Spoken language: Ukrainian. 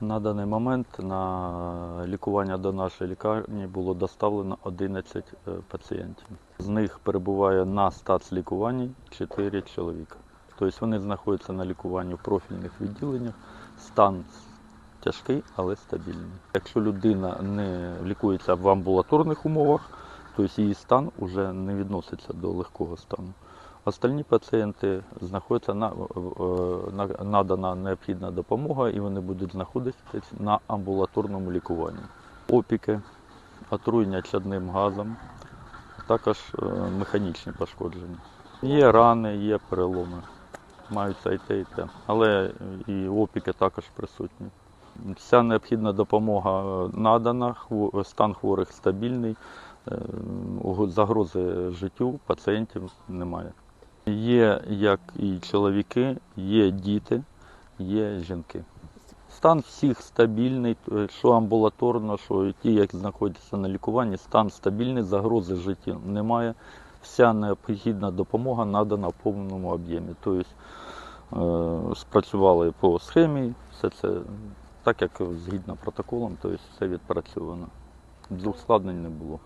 На даний момент на лікування до нашої лікарні було доставлено 11 е, пацієнтів. З них перебуває на стацлікуванні 4 чоловіка. Тобто вони знаходяться на лікуванні в профільних відділеннях. Стан тяжкий, але стабільний. Якщо людина не лікується в амбулаторних умовах, то її стан вже не відноситься до легкого стану. Остальні пацієнти знаходяться на, е, надана необхідна допомога і вони будуть знаходитися на амбулаторному лікуванні. Опіки, отруєння чадним газом, також е, механічні пошкодження. Є рани, є переломи, маються і те, і те. Але і опіки також присутні. Вся необхідна допомога е, надана, стан хворих стабільний, загрози життю пацієнтів немає. Є як і чоловіки, є діти, є жінки. Стан всіх стабільний, що амбулаторно, що ті, які знаходяться на лікуванні, стан стабільний, загрози життю немає. Вся необхідна допомога надана в повному об'ємі. Тобто е, спрацювали по схемі, все це так, як згідно протоколом, тобто все відпрацьовано. Ускладнень не було.